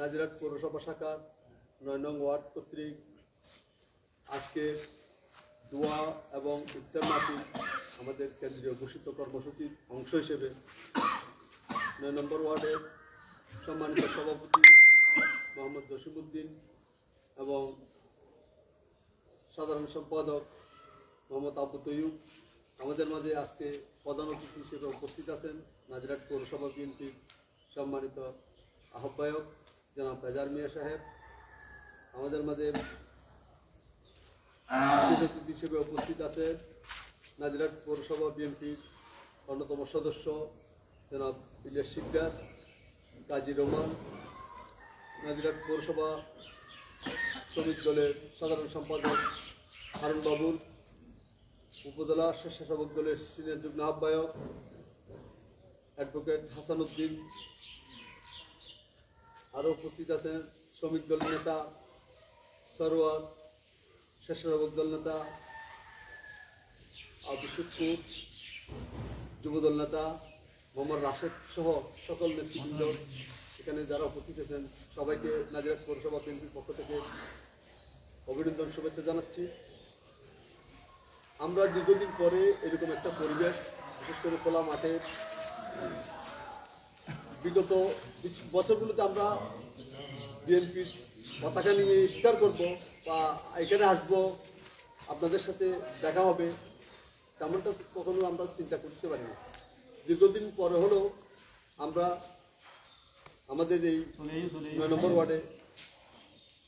নাজিরাট পৌরসভা শাখার নয় নং ওয়ার্ড কর্তৃক আজকে দোয়া এবং ইফতার মাহফিল আমাদের কেন্দ্রীয় ঘোষিত কর্মসূচির অংশ হিসেবে নয় নম্বর ওয়ার্ডের সম্মানিত সভাপতি মোহাম্মদ জসিমুদ্দিন এবং সাধারণ সম্পাদক মোহাম্মদ আব্দু তৈয়ুব আমাদের মাঝে আজকে প্রধান অতিথি হিসেবে উপস্থিত আছেন নাজিরাট পৌরসভা বিএনপির সম্মানিত আহ্বায়ক জনাব ফেজার মিয়া সাহেব আমাদের মাঝে হিসেবে উপস্থিত আছে। নাজিরাট পৌরসভা বিএনপির অন্যতম সদস্য জনাব ইলিয়াস শিকদার কাজী রহমান নাজিরাট পৌরসভা শ্রমিক দলের সাধারণ সম্পাদক হারুন বাবুর উপজেলা স্বেচ্ছাসেবক দলের সিনিয়র যুগ্ম আহ্বায়ক অ্যাডভোকেট হাসান উদ্দিন। আরও উপস্থিত আছেন শ্রমিক দল নেতা সরোয়ার স্বেচ্ছাসেবক দল নেতা, আবু সুকুর যুবদল নেতা, মোহাম্মদ রাশেদ সহ সকল নেতৃবৃন্দ। এখানে যারা উপস্থিত আছেন, সবাইকে নাজিরাট পৌরসভা কেন্দ্রের পক্ষ থেকে অভিনন্দন শুভেচ্ছা জানাচ্ছি। আমরা দীর্ঘদিন পরে এরকম একটা পরিবেশ, বিশেষ করে খোলা মাঠে বিগত বছরগুলোতে আমরা বিএনপির পতাকা নিয়ে ইফতার করব বা এখানে আসব, আপনাদের সাথে দেখা হবে, তেমনটা কখনো আমরা চিন্তা করতে পারি না দীর্ঘদিন পরে হলেও আমরা আমাদের এই নয় নম্বর ওয়ার্ডে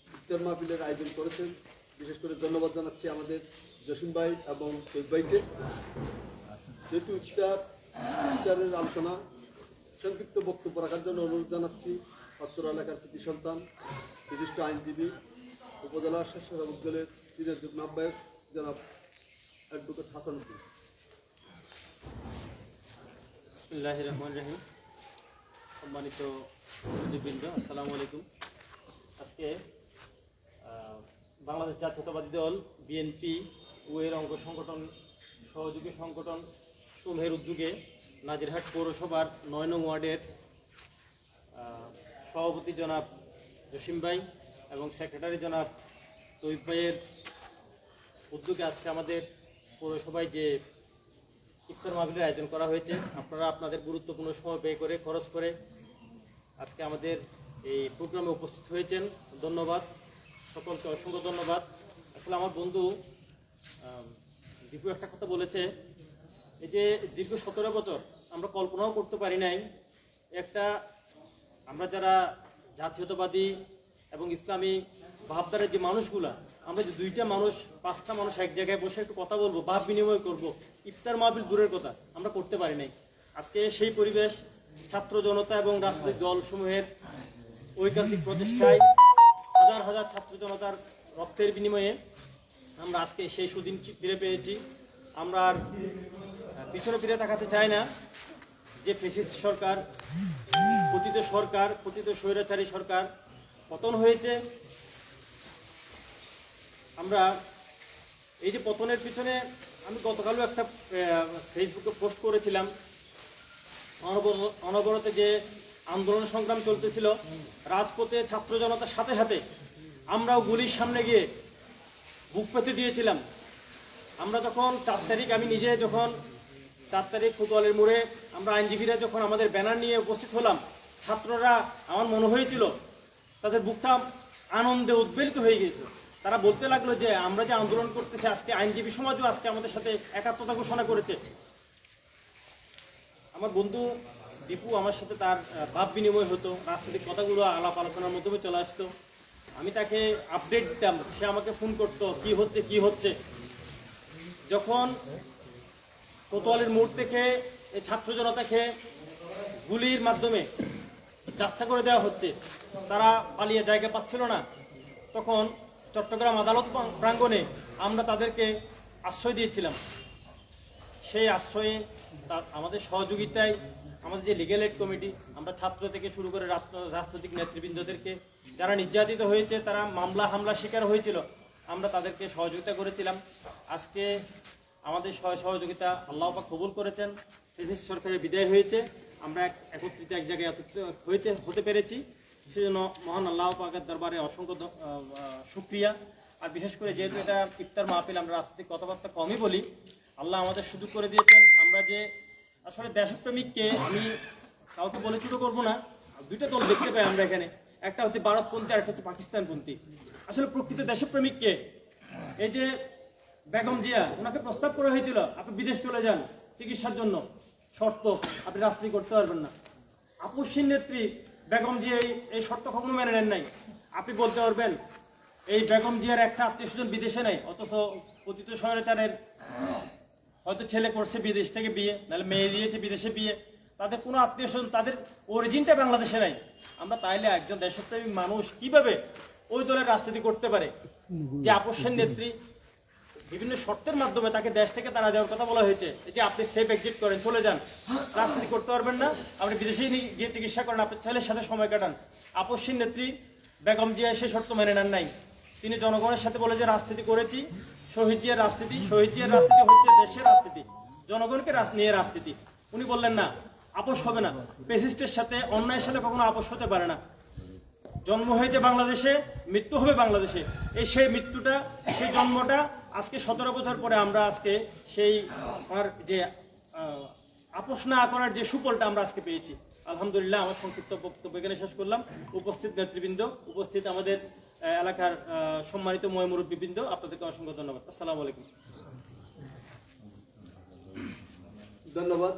ইফতার মাহফিলের আয়োজন করেছেন। বিশেষ করে ধন্যবাদ জানাচ্ছি আমাদের জসিম ভাই এবং তৈব ভাইকে। যেহেতু ইফতার, ইফতারের আলোচনা সংক্ষিপ্ত বক্তব্য রাখার জন্য অনুরোধ জানাচ্ছি অত্তর এলাকার কৃতি সন্তান, বিশিষ্ট আইনজীবী, উপজেলা স্বেচ্ছাসেবক দলের সিনিয়র যুগ্ম আহ্বায়ক জনাব অ্যাডভোকেট হাসান উদ্দিন। রহমান রহিম। সম্মানিত সুদীবৃন্দ আসসালামু আলাইকুম। আজকে বাংলাদেশ জাতীয়তাবাদী দল, বিএনপি ও এর অঙ্গ সংগঠন, সহযোগী সংগঠন সমূহের উদ্যোগে নাজিরহাট পৌরসভার নয় নং ওয়ার্ডের সভাপতি জনাব জসিম ভাই এবং সেক্রেটারি জনাব তৈব ভাইয়ের উদ্যোগে আজকে আমাদের পৌরসভায় যে ইফতার মাহফিলের আয়োজন করা হয়েছে, আপনারা আপনাদের গুরুত্বপূর্ণ সময় ব্যয় করে, খরচ করে আজকে আমাদের এই প্রোগ্রামে উপস্থিত হয়েছেন। ধন্যবাদ। সকলকে অসংখ্য ধন্যবাদ। আসলে আমার বন্ধু দীপু একটা কথা বলেছে এই যে দীর্ঘ সতেরো বছর আমরা কল্পনাও করতে পারি নাই, একটা আমরা যারা জাতীয়তাবাদী এবং ইসলামী ভাবধারের যে মানুষগুলা, আমরা যে দুইটা মানুষ, পাঁচটা মানুষ এক জায়গায় বসে একটু কথা বলব ভাব বিনিময় করব, ইফতার মাহফিল দূরের কথা আমরা করতে পারি নাই। আজকে সেই পরিবেশ, ছাত্র জনতা এবং রাজনৈতিক দলসমূহের ঐকান্তিক প্রচেষ্টায় হাজার হাজার ছাত্র জনতার রক্তের বিনিময়ে আমরা আজকে সেই সুদিন ফিরে পেয়েছি। আমরা আর পিছনে ফিরে তাকাতে চাই না। যে ফেসিস্ট সরকার, পতিত সরকার, পতিত স্বৈরাচারী সরকার পতন হয়েছে। আমরা এই যে পতনের পিছনে আমি গতকালও একটা ফেসবুকে পোস্ট করেছিলাম। অনবর- অনবরত যে আন্দোলন সংগ্রাম চলতেছিল, রাজপথে ছাত্র জনতার সাথে সাথে আমরাও গুলির সামনে গিয়ে বুক পেতে দিয়েছিলাম। আমরা যখন চার তারিখ আমি নিজে যখন চার তারিখ ফুটবলের মোড়ে আমরা আইনজীবীরা যখন আমাদের ব্যানার নিয়ে উপস্থিত হলাম, ছাত্ররা আমার মনে হয়েছিল তাদের বুকটা আনন্দে উদ্বেলিত হয়ে গিয়েছিল। তারা বলতে লাগল যে, আমরা যে আন্দোলন করতেছি, আজকে আইনজীবী সমাজও আজকে আমাদের সাথে একাত্মতা ঘোষণা করেছে। আমার বন্ধু দীপু আমার সাথে তার ভাব বিনিময় হতো, রাজনৈতিক কথাগুলো আলাপ আলোচনার মাধ্যমে চলে আসতো। আমি তাকে আপডেট দিতাম, সে আমাকে ফোন করতো, কি হচ্ছে কি হচ্ছে? যখন কোতোয়ালির মোড় থেকে এই ছাত্র জনতাকে গুলির মাধ্যমে যাত্রা করে দেওয়া হচ্ছে। তারা পালিয়ে জায়গা পাচ্ছিল না। তখন চট্টগ্রাম আদালত প্রাঙ্গণে আমরা তাদেরকে আশ্রয় দিয়েছিলাম। সেই আশ্রয়ে আমাদের সহযোগিতায় আমাদের যে লিগেল এড কমিটি আমরা ছাত্র থেকে শুরু করে রাজনৈতিক নেতৃবৃন্দদেরকে যারা নির্যাতিত হয়েছে, তারা মামলা হামলা শিকার হয়েছিল, আমরা তাদেরকে সহযোগিতা করেছিলাম। আজকে আমাদের সহ সহযোগিতা আল্লাহ পাক কবুল করেছেন। ফেসিস সরকারের বিদায় হয়েছে। আমরা এক- একত্রিত এক জায়গায় হইতে হতে পেরেছি। সেজন্য মহান আল্লাহ পাকের দরবারে অসংখ্য শুক্রিয়া। আর বিশেষ করে যেহেতু এটা ইফতার মাহফিল, আমরা রাজনৈতিক কথাবার্তা কমই বলি, আল্লাহ আমাদের সুযোগ করে দিয়েছেন। আমরা যে আসলে দেশপ্রেমিককে আমি কাউকে বলে ছোট করব না। দুইটা দল দেখতে পাই আমরা এখানে। একটা হচ্ছে ভারতপন্থী আর একটা হচ্ছে পাকিস্তানপন্থী। আসলে প্রকৃত দেশপ্রেমিককে এই যে বেগম জিয়া, ওনাকে প্রস্তাব করা হয়েছিল, আপনি বিদেশ চলে যান, চিকিৎসার জন্য। শর্ত, আপনি রাজনীতি করতে পারবেন না। আপসীন নেত্রী বেগম জিয়া এই শর্ত কখনো মেনে নেন নাই। আপনি বলতে পারবেন, এই বেগম জিয়ার একটা আত্মীয় স্বজন বিদেশে নেই, অথচ পতিত স্বৈরাচারের হয়তো ছেলে করছে বিদেশ থেকে বিয়ে, নাহলে মেয়ে দিয়েছে বিদেশে বিয়ে। তাদের কোনো আত্মীয় স্বজন, তাদের অরিজিনটা বাংলাদেশে নাই। আমরা তাইলে একজন দেশপ্রেমিক মানুষ কীভাবে ওই দলের রাজনীতি করতে পারে? যে আপসের নেত্রী বিভিন্ন শর্তের মাধ্যমে তাকে দেশ থেকে তারা দেওয়ার কথা বলা হয়েছে। যে আপনি সেফ এক্সিট করেন, চলে যান। রাজনীতি করতে পারবেন না। আপনি বিদেশে গিয়ে চিকিৎসা করেন, আপনার ছেলের সাথে সময় কাটান। আপসীন নেত্রী বেগম জিয়া সে শর্ত মেনে নেন নাই। তিনি জনগণের সাথে বলে যে, রাজনীতি করেছি। শহীদ জিয়ার রাজনীতি, শহীদ জিয়ার রাজনীতি হচ্ছে দেশের রাজনীতি। জনগণকে নিয়ে রাজনীতি। উনি বললেন, না, আপোষ হবে না। পেসিস্টের সাথে, অন্যায়ের সাথে কখনো আপোষ হতে পারে না। জন্ম হয়েছে বাংলাদেশে, মৃত্যু হবে বাংলাদেশে। এই সেই মৃত্যুটা, সেই জন্মটা আজকে সতেরো বছর পরে আমরা আজকে সেই আমার যে আপোষ না করার যে সুফলটা আমরা আজকে পেয়েছি। আলহামদুলিল্লাহ আমার সংক্ষিপ্ত বক্তব্য এখানে শেষ করলাম। উপস্থিত নেতৃবৃন্দ, উপস্থিত আমাদের এলাকার সম্মানিত ময়মুরব্বীবৃন্দ আপনাদেরকে অসংখ্য ধন্যবাদ। আসসালামু আলাইকুম। ধন্যবাদ।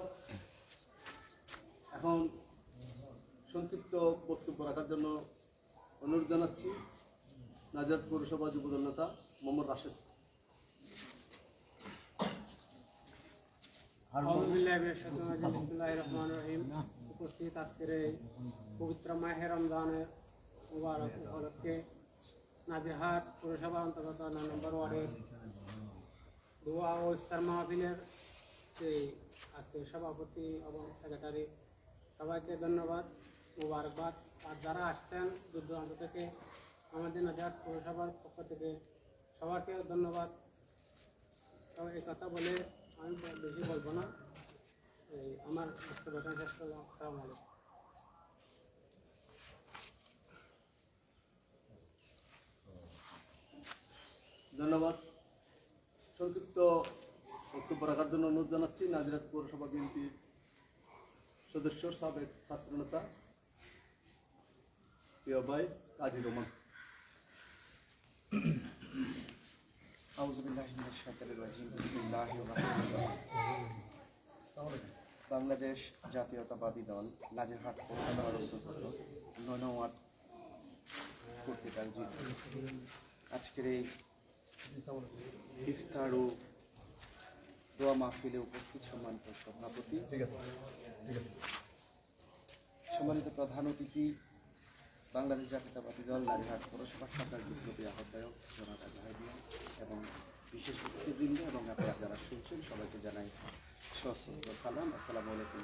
এখন সংক্ষিপ্ত বক্তব্য রাখার জন্য অনুরোধ জানাচ্ছি নাজার পৌরসভা যুবদল নেতা মোহাম্মদ রাশেদ আলহামদুলিল্লাহ বিসমিল্লাহির রহমানির রহিম উপস্থিত আজকের এই পবিত্র মাহে রমজানের মুবারক উপলক্ষে নাজিরহাট পৌরসভা অন্তর্গত নয় নম্বর ওয়ার্ডের দোয়া ও ইফতার মাহফিলের সেই আজকে সভাপতি এবং সেক্রেটারি সবাইকে ধন্যবাদ, মুবারকবাদ। আর যারা আসছেন দূর দূরান্ত থেকে আমাদের নাজিরহাট পৌরসভার পক্ষ থেকে সবাইকে ধন্যবাদ। এই কথা বলে আমি বেশি বলব না। এই আমার বক্তব্য এখানে শেষ করলাম। আলাইকুম। ধন্যবাদ। সংক্ষিপ্ত বক্তব্য রাখার জন্য অনুরোধ জানাচ্ছি নাজিরাট পৌরসভা বিএনপির সদস্য, সাবেক ছাত্রনেতা, প্রিয় ভাই কাজী রহমান বাংলাদেশ জাতীয়তাবাদী দল নাজিরহাট পৌরসভার অন্তর্গত নয় নং ওয়ার্ড কর্তৃক আয়োজিত। আজকের এই ইফতার ও দোয়া মাহফিলে উপস্থিত সম্মানিত সভাপতি সম্মানিত প্রধান অতিথি বাংলাদেশ জাতীয়তাবাদী দল নাজিরহাট পৌরসভা শাখার বিপ্লবী আহ্বায়ক জনতা জাহিদিয়া এবং বিশেষ অতিথিবৃন্দ এবং আপনারা যারা শুনছেন, সবাইকে জানাই সশ্রদ্ধ সালাম। আসসালামু আলাইকুম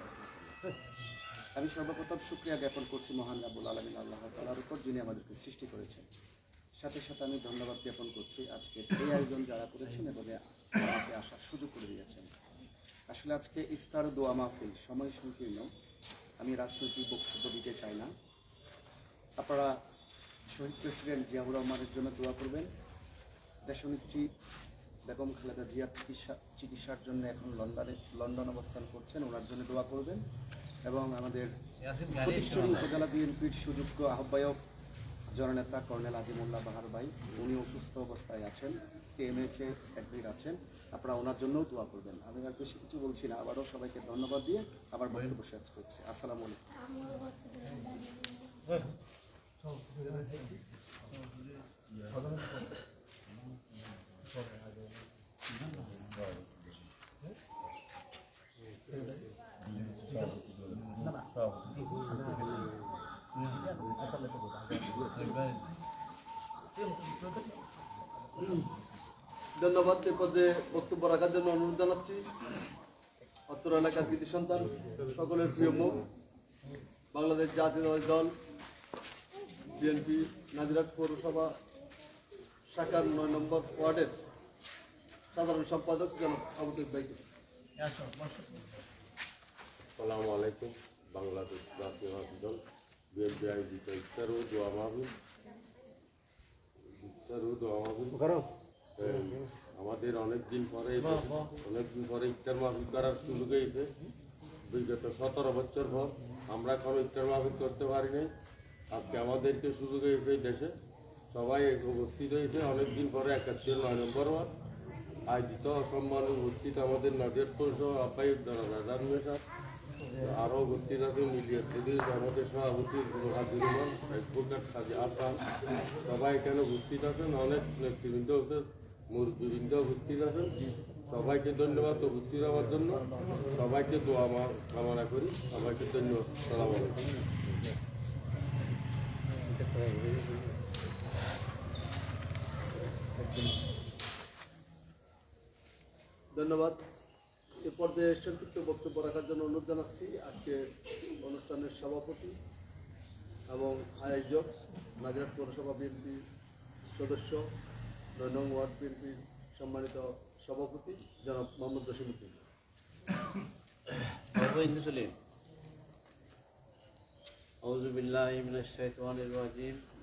আমি সর্বপ্রথম শুক্রিয়া জ্ঞাপন করছি মহান রাবুল আলমিন আল্লাহ তালার উপর, যিনি আমাদেরকে সৃষ্টি করেছেন। সাথে সাথে আমি ধন্যবাদ জ্ঞাপন করছি আজকে এই আয়োজন যারা করেছেন এবং আমাকে আসার সুযোগ করে দিয়েছেন। আসলে আজকে ইফতার দোয়া মাহফিল সময় সংকীর্ণ। আমি রাজনৈতিক বক্তব্য দিতে চাই না। আপনারা শহীদ প্রেসিডেন্ট জিয়াউর রহমানের জন্য দোয়া করবেন। দেশনেত্রী বেগম খালেদা জিয়া চিকিৎসা চিকিৎসার জন্য এখন লন্ডনে লন্ডন অবস্থান করছেন ওনার জন্য দোয়া করবেন এবং আমাদের ফটিকছড়ি উপজেলা বিএনপির সুযোগ্য আহ্বায়ক জননেতা কর্নেল আজিমুল্লাহ বাহার ভাই উনি অসুস্থ অবস্থায় আছেন সিএমএইচে অ্যাডমিট আছেন। আপনারা ওনার জন্যও দোয়া করবেন। আমি আর বেশি কিছু বলছি না আবারও সবাইকে ধন্যবাদ দিয়ে আবার বক্তব্য শেষ করছি। আসসালামু আলাইকুম। ধন্যবাদ এ পর্যায়ে বক্তব্য রাখার জন্য অনুরোধ জানাচ্ছি। অত্র এলাকার কৃতি সন্তান, সকলের প্রিয় মুখ বাংলাদেশ জাতীয় দল বিএনপি নাজিরাট পৌরসভা শাখার নয় নম্বর ওয়ার্ডের সাধারণ সম্পাদক জনাব আবু তৈব ভাইকে। আসসালামু আলাইকুম বাংলাদেশ জাতীয়বাদী দল বিএনপি আয়োজিত ইফতার ও দোয়া মাহফিল। ইফতার ও দোয়া এই আমাদের অনেক দিন পরে অনেক দিন পরে ইফতার মাহফিল করার সুযোগ হয়েছে। বিগত সতেরো বছর পর আমরা কোনো ইফতার মাহফিল করতে পারি নাই আজকে আমাদেরকে সুযোগ হয়েছে দেশে। সবাই উপস্থিত হয়েছে। অনেকদিন পরে একাত্তর নয় নম্বর ওয়ার্ড। আয়োজিত সম্মান উপস্থিত আমাদের নজর পৌরসভা আব্বাই রাজার মেশা আরও উপস্থিত আছে মিলিয়ে সেদিন আমাদের সভাপতি হাজির রহমান অ্যাডভোকেট কাজী আসান সবাই এখানে উপস্থিত আছেন। অনেক নেতৃবৃন্দ মুরব্বীবৃন্দ উপস্থিত আছেন। সবাইকে ধন্যবাদ উপস্থিত হওয়ার জন্য। সবাইকে দোয়া আমার কামনা করি। সবাইকে ধন্যবাদ। সালাম আলাইকুম। ধন্যবাদ। এ পর্যায়ে সংক্ষিপ্ত বক্তব্য রাখার জন্য অনুরোধ জানাচ্ছি আজকে অনুষ্ঠানের সভাপতি এবং আয়োজক নাজিরাট পৌরসভা বিএনপি সদস্য, নয় নং ওয়ার্ড বিএনপির সম্মানিত সভাপতি জনাব মোহাম্মদ জসিমুদ্দিন আউজুবিল্লাহিম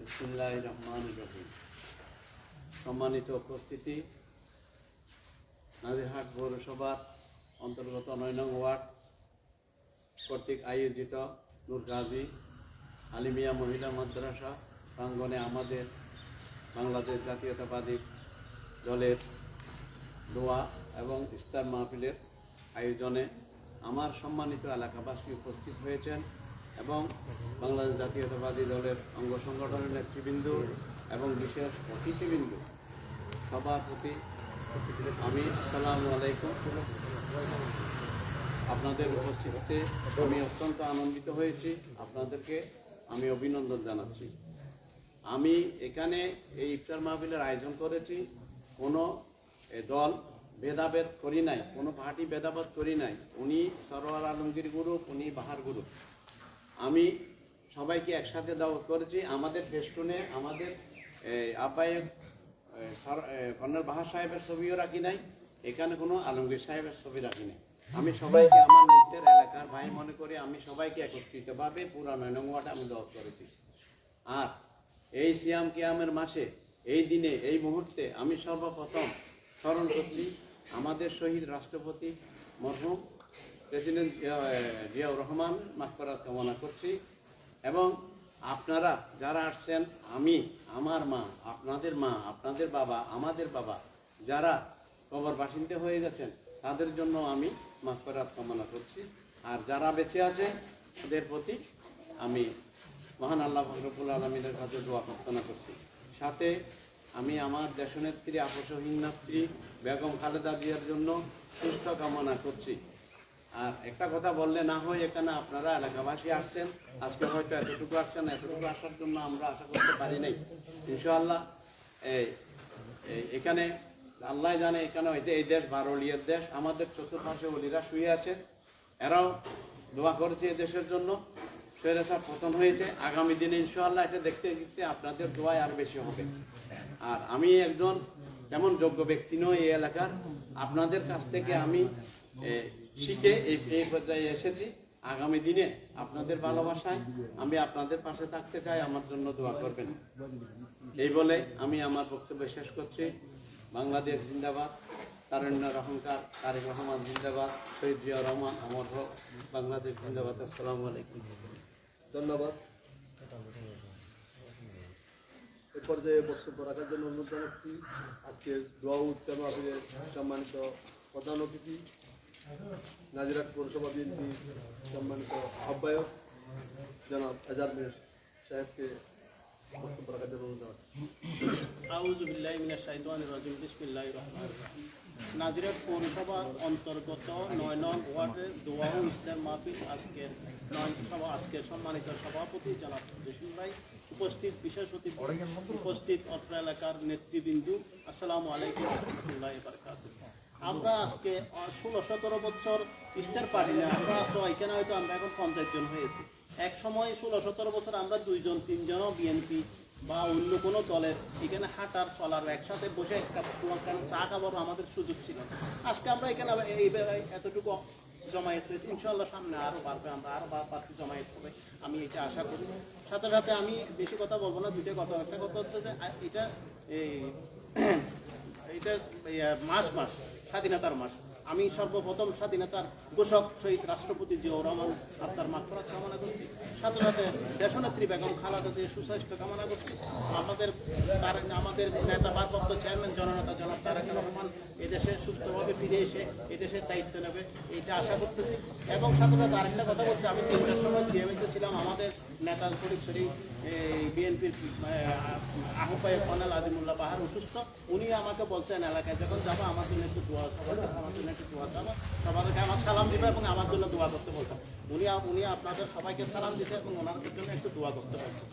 ইসমুল্লাহ রহমান সম্মানিত উপস্থিতি, নাজিরহাট পৌরসভার অন্তর্গত নয় নং ওয়ার্ড কর্তৃক আয়োজিত নুরগাজী আলিমিয়া মহিলা মাদ্রাসা প্রাঙ্গনে আমাদের বাংলাদেশ জাতীয়তাবাদী দলের দোয়া এবং ইস্তার মাহফিলের আয়োজনে আমার সম্মানিত এলাকাবাসী উপস্থিত হয়েছেন। এবং বাংলাদেশ জাতীয়তাবাদী দলের অঙ্গ সংগঠনের নেতৃবৃন্দ এবং বিশেষ অতিথিবৃন্দ। সবার প্রতি আমি আসসালামু আলাইকুম। আপনাদের উপস্থিতিতে আমি অত্যন্ত আনন্দিত হয়েছি। আপনাদেরকে আমি অভিনন্দন জানাচ্ছি। আমি এখানে এই ইফতার মাহফিলের আয়োজন করেছি। কোনো দল ভেদাভেদ করি নাই, কোনো পার্টি ভেদাভেদ করি নাই। উনি সরোয়ার আলমগীর গ্রুপ, উনি বাহার গ্রুপ। আমি সবাইকে একসাথে দাওয়াত করেছি। আমাদের ফেস্টুনে আমাদের এ, কর্নেল বাহার সাহেবের ছবিও রাখি নাই? এখানে কোনো আলমগীর সাহেবের ছবি রাখি নাই। আমি সবাইকে আমার নিজের এলাকার ভাই মনে করে আমি সবাইকে একত্রিতভাবে পুরা নয়নঙ্গাটা আমি দাওয়াত করেছি। আর এই সিয়াম কিয়ামের মাসে এই দিনে এই মুহূর্তে আমি সর্বপ্রথম স্মরণ করছি আমাদের শহীদ রাষ্ট্রপতি মরহুম প্রেসিডেন্ট জিয়াউর রহমান মাফকরাত কামনা করছি। এবং আপনারা যারা আসছেন, আমি, আমার মা, আপনাদের মা, আপনাদের বাবা, আমাদের বাবা, যারা কবর বাসিন্দে হয়ে গেছেন, তাদের জন্য আমি মাফকরাত কামনা করছি। আর যারা বেঁচে আছে, তাদের প্রতি আমি মহান আল্লাহ ফখরুল আলমিনের কাছে দোয়া প্রার্থনা করছি। সাথে আমি আমার দেশনেত্রী, আপসহীন নেত্রী বেগম খালেদা জিয়ার জন্য সুস্থ কামনা করছি। আর একটা কথা বললে না হয়, এখানে আপনারা এলাকাবাসী আসছেন। আজকে হয়তো এতটুকু আসছেন, এতটুকু আসার জন্য আমরা আশা করতে পারি নাই। ইনশাআল্লাহ এখানে আল্লাহ জানে এখানে হয়তো এই দেশ বারোলিয়ার দেশ, আমাদের চতুর্পাশে অলিরা শুয়ে আছে। এরাও দোয়া করেছে এই দেশের জন্য। স্বৈরাচার পতন হয়েছে। আগামী দিনে ইনশাআল্লাহ এটা দেখতে দেখতে আপনাদের দোয়ায় আর বেশি হবে। আর আমি একজন তেমন যোগ্য ব্যক্তি নই এই এলাকার। আপনাদের কাছ থেকে আমি শিখে এই পর্যায়ে এসেছি। আগামী দিনে আপনাদের ভালোবাসায় আমি আপনাদের পাশে থাকতে চাই। আমার জন্য দোয়া করবেন। এই বলে আমি আমার বক্তব্য শেষ করছি। বাংলাদেশ জিন্দাবাদ। তারণ্যর অহংকার, তারেক রহমান জিন্দাবাদ। শহীদ জিয়া রহমান, অমর হোক। বাংলাদেশ জিন্দাবাদ। আসসালামু আলাইকুম। ধন্যবাদ। এ পর্যায়ে বক্তব্য রাখার জন্য অনুরোধ জানাচ্ছি। আজকে দোয়া আবিরের সম্মানিত প্রধান অতিথি নাজিরাট পৌরসভা বিএনপি সম্মানিত আহ্বায়ক জনাব এজার মির সাহেবকে বক্তব্য রাখার জন্য অনুরোধ নাজিরাট পৌরসভার অন্তর্গত নয় নং ওয়ার্ডের মাহফিল আজকের সভা আজকের সম্মানিত সভাপতি জনাব উপস্থিত বিশেষ অতিথি, উপস্থিত অত্র এলাকার নেতৃবৃন্দ, আসসালামু আলাইকুম রহমতুল্লাহ আমরা আজকে ষোলো, সতেরো বছর ইস্টার পারি না, আমরা এখানে হয়তো আমরা এখন পঞ্চাশ জন হয়েছি। এক সময় ষোলো, সতেরো বছর আমরা দুইজন, তিনজনও বিএনপি বা অন্য কোনো দলের এখানে হাঁটার, চলার, একসাথে বসে একটা চা খাবার আমাদের সুযোগ ছিল। আজকে আমরা এখানে এতটুকু জমায়েত হয়েছে। ইনশাল্লাহ সামনে আরও বাড়বে, আমরা আরও বাড়তি জমায়েত হবে, আমি এটা আশা করি। সাথে সাথে আমি বেশি কথা বলব না, দুইটা কথা, একটা কথা হচ্ছে যে এটা এই, এটা মাস মাস স্বাধীনতার মাস। আমি সর্বপ্রথম স্বাধীনতার ঘোষক শহীদ রাষ্ট্রপতি জিয়াউর রহমান আত্মার মাত্রা কামনা করছি। সাথে সাথে দেশনেত্রী বেগম খালাদা দিয়ে সুস্বাস্থ্য কামনা করছি। আমাদের তার আমাদের নেতা ভারপ্রাপ্ত চেয়ারম্যান জননেতা জনাব তারেক রহমান এদেশে সুস্থভাবে ফিরে এসে এদেশের দায়িত্ব নেবে, এইটা আশা করতেছি। এবং সাথে সাথে আরেকটা কথা বলছি, আমি তিনটার সময় জিএমএতে ছিলাম, আমাদের নেতা পরিচয় বিএনপির আহ্বায়ক কর্নেল আজিমুল্লাহ বাহার অসুস্থ। উনি আমাকে বলছেন, এলাকায় যখন যাব, আমার জন্য একটু দোয়া সবার আমার জন্য একটু দোয়া চাবো। সবাইকে আমার সালাম দিবে এবং আমার জন্য দোয়া করতে বলতাম উনি উনি আপনাদের সবাইকে সালাম দিচ্ছে এবং ওনার জন্য একটু দোয়া করতে বলছেন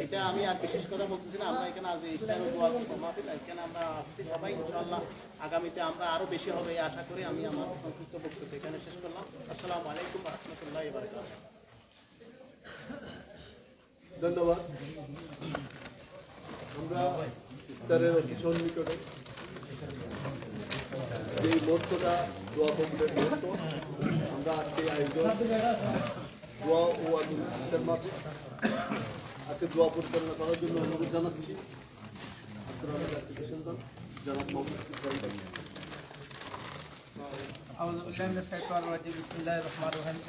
এটা আমি আর বিশেষ কথা বলতেছি না, আমরা এখানে আজ ইসলামের দোয়া মাহফিল, এখানে আমরা আসছি সবাই, ইনশাআল্লাহ আগামীতে আমরা আরও বেশি হবে এই আশা করি, আমি আমার সংক্ষিপ্ত বক্তব্য এখানে শেষ করলাম। আসসালামু আলাইকুম রহমতুল্লাহ বারকাতুহ। ধন্যবাদ। আমরা ইফতারের অতি সন্নিকটে যে মুহূর্তটা দোয়া কবুলের মুহূর্ত, আমরা আজকে আয়োজন দোয়া ও আগুন ইফতার মাহফিল। আজকে দোয়া পরিচালনা করার জন্য অনুরোধ জানাচ্ছি।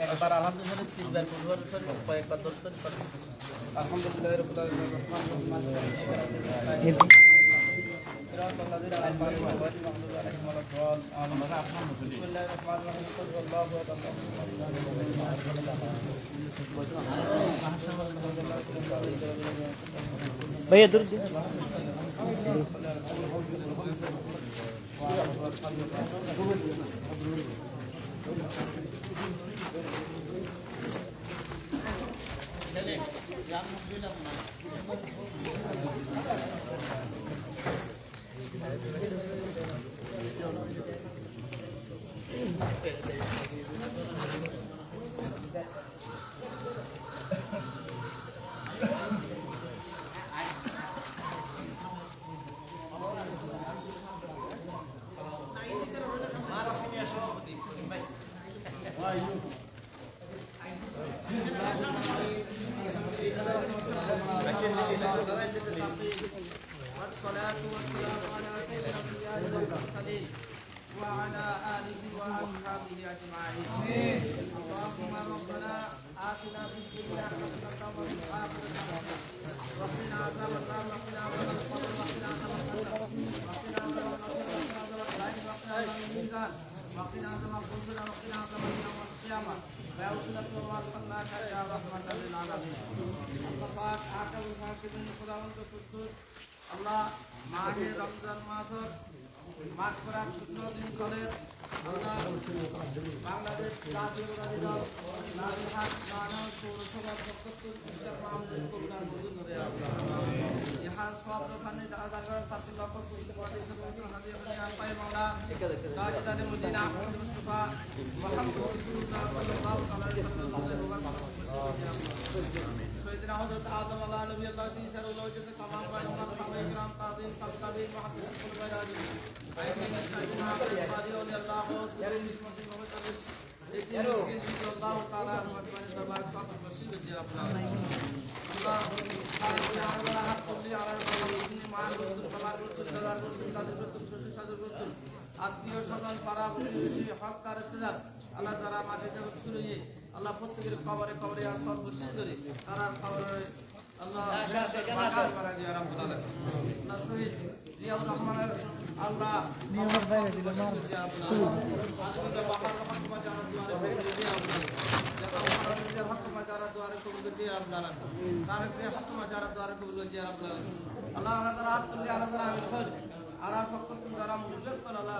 একবার আলহামদুলিল্লাহ তিনবার পড়বার কয়েকবার দর্শন করে আলহামদুলিল্লাহ। রাব্বিল আলামিন রহমানির Thank you. ফাকিদিন খোদাবন্ত কুদ্দুস আল্লাহ মাহে রমজান মাসের মাঘ করার সূত্র দিন চলে। আল্লাহ বাংলাদেশ জাতীয়তাবাদী দল নাজিরহাট মানব পৌরসভার সত্তর পঞ্চাশ মাহমুদ কবিরার سيدنا حضرت آدم على نبي اللہ علیہ سر اللہ جس تمام پیغمبر صحابہ کرام تابعین سب تابعین محدث کل بیرانی ایمین سیدنا قاری علی اللہ کریم اس مسجد میں تعلق لیکن اللہ تعالی ہمارے دربار ساتھ مسجد دیا اپنا اللہ تعالی ہمارا حق قبول علی اللہ مان رسول سمار رسول صدر رسول قادر رسول شش صدر رسول আত্মীয় স্বজন পাড়া প্রতিবেশী হক তার আল্লাহ যারা মাটিতে ছড়িয়ে আল্লাহ প্রত্যেকের কবরে কবরে আর সর্বশেষ করে তারা কবরে আল্লাহ শহীদ জিয়াউর রহমানের আল্লাহ আল্লাহ যারা আল্লাহ যারা আমি আর আর পক্ষ যারা আল্লাহ